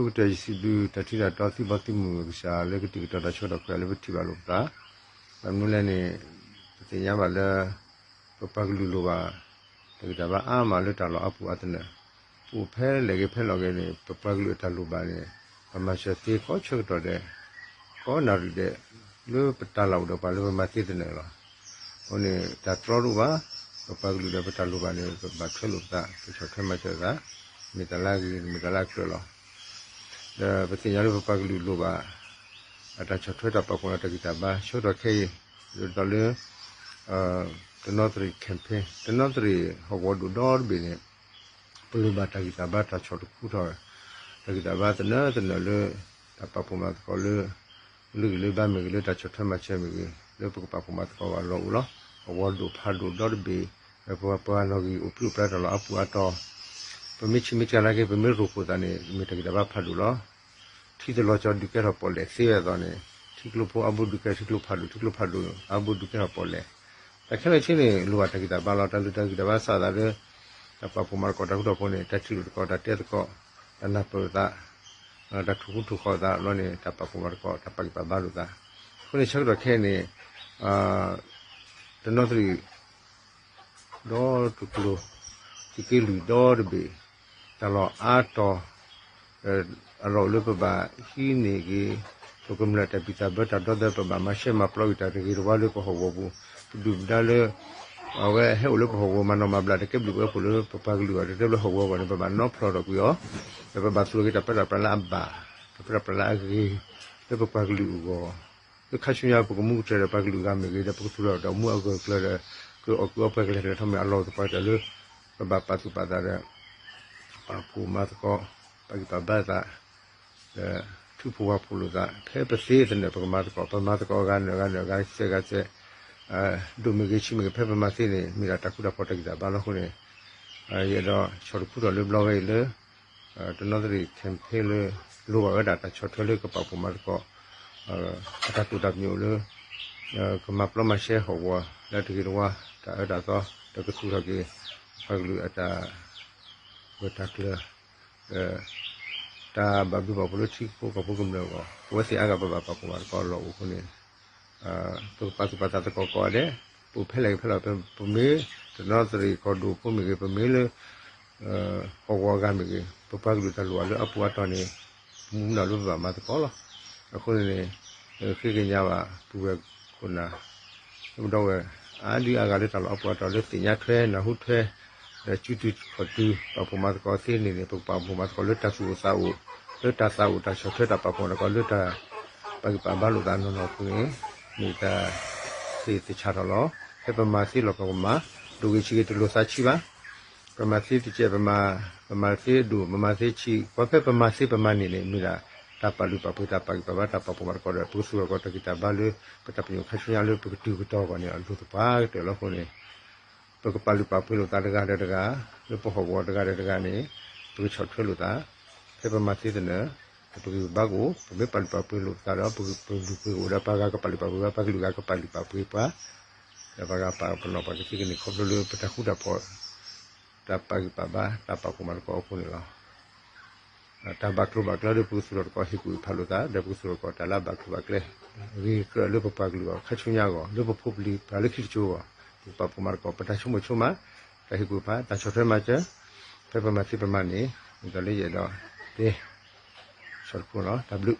ုတ်တယ်စီဘူးတတိတာတော်စီဘတိမှုရှာလေကတိတာချောတော့ခရလေဘတိပါလို့တာအမှုလည်းနေတင်ရပါလေပပကလူလိုပါတကယ်တော့အာမလွတ်တော်အပူအတနေပူဖဲလေကဖဲလောကနေပပကလူတလူပါနေပမရှတိခေါ်ချုပ်တော့တဲ့ခေါ်နာရတဲ့လူပတလောက်တော့ပါလို့မသိတဲ့နေလားဟိုနေတာတော်လူပါပပကလူတဲ့ပတလူပါနေဘာထွလို့တာချောထွမှချက်ကမိတလာကြီးမိတလာကျလော ဒါပတိညာလို့ပပကလူလိုပါအတချထွတ်တာပကုနာတကိတာပါရှော့တော့ခဲတော်လေအာတနောတရီကမ်ပိန်းတနောတရီဟောဝဒူဒေါ်ဘီနေပလူဘာတကိတာဘာတချော့ခုတော်တကိတာဘာတနာတနလေတပပမတ်ကောလေလူလေဘာမေလေတချော့ထွတ်မှချက်မေ လေပပပမတ်ကောလောလောဝဒူဖာဒူဒေါ်ဘီပပပလောကီဥပပရတလောအပူအတော်ပမိချမိချလာကေပမိရုကိုတနေမိတကိတာဘာဖာဒူလောထီတလောချောဒီကေရပေါ်လေဆေးရတော့နေထီကလိုပေါ်အဘူဒုကေထီကလိုဖာဒူထီကလိုဖာဒူအဘူဒုကေရပေါ်လေတခဲလေချင်းလေလူဝတကိ တလောအာတော်အလောလုပပါဟီနေကြီးတကမလတပိတာဘတာဒဒပပါမရှိမပလောဝိတာရီရဝလုပဟောဘူးဒုဒါလေအဝဲဟဲ့လုပဟောမနောမဘလာတကဘလူပလုပပကလူရတယ်လုဟောဝနပပါနောဖလောတော့ကူရောပပါဖလောကတပလာပလာဘာပလာပလာကြီးတပပကလူကိုခါရှင်ရပကမှုတဲ့ပကလူကမြေကြီးတပကသူတော့တော့မှုအကောကလည်းကိုအကောပကလည်းထမအလောတပါတယ်လို့ပပပသူပါတာတဲ့ re pa pu ma ko pa ki pa ba da သူဖွားဖလို့ကဖဲပစေးတဲ့ပကမာတကောပမာတကောကနေကနေကစေကစေအဲဒုမဂေချိမကဖဲပမာစေးနေမိရာတခုတော့ပေါ်တက်ကြဘာလို့ခုနေအဲရတော့ချော်ခုတော့လေဘလော့ဝဲလေအဲတနော်တဲ့ကမ်ပိန်းလေလိုဝါဒါတချော်ထွလေကပပမာတကောအဲအတတူတမျိုးလေကမပလမရှဲဟောဝလက်တကီတော့တာအဲ့ဒါတော့တကခုရကေဖဂလူအတာ ဝတ်တက်လေအဲတာဘာဘဘဘလို့ချီကိုကပုကုမလို့ဝစီအကဘဘပပဝါကောလောခုနေအာသူပတ်ပတ်တာကောကောတဲ့ပူဖဲလိုက်ဖဲလာပမေတနောစရီကောဒူပမေကပမေလေအာဟောဝါကမေကပပကလူတလောအပူအတော်နေမူနာလို့ပါမတ်ကောလောအခုနေခေကညာပါပူရခုနာတော့အာဒီအကလေးတလောအပူအတော်လေးတင်ညာထွဲနဟုထွဲကျူတူခ တူပပမတ်ကောသိနေနေပပပမတ်ကောလွတ်တဆူစာဦးလွတ်တစာဦးတချောထွတ်တပပကောလွတ်တပကပဘလူတန်နောကုနေမိတာစေတချတော်လောပပမစီလောကမဒူကြီးချီတလူစာချီပါပမစီတိကျပမပမစီဒူပမစီချီဘဖပမစီပမနေနေမိတာတပလူပပုတပကပဘတပပမကောရပုစုကောတကိတဘလူပတပညခရှရလူပကတူကတော့ကနေအလူတပါတယ်လောခုနေပ ကပလူပပုလို့တာတကားတကားလူပဟောဘောတကားတကားနေသူချောက်ထွလို့တာဖေပမသိတဲ့နော်ပူဘာကိုပမေပလပပလို့တာတော့ပူပူပူရပါကကပလပပပကလူကကပလပပပါရပါကပါပလောပကစီကနေခေါပလို့ပတခုတာပေါ်တပကပဘာတပကမကောခုလောတဘကလူဘကလာပူစရကောဟိကူဖလို့တာဒပူစရကောတလာဘကဘကလေရီကလပပကလူခချုံညာကောလပပုပလီပါလခိချို ပပမကောပတချုံမချုံမတဟိကူဖာတချောထဲမှာကျဖေပမစီပမနေဒါလေးရတော့ဒီရှော့ဖုန်းနော် W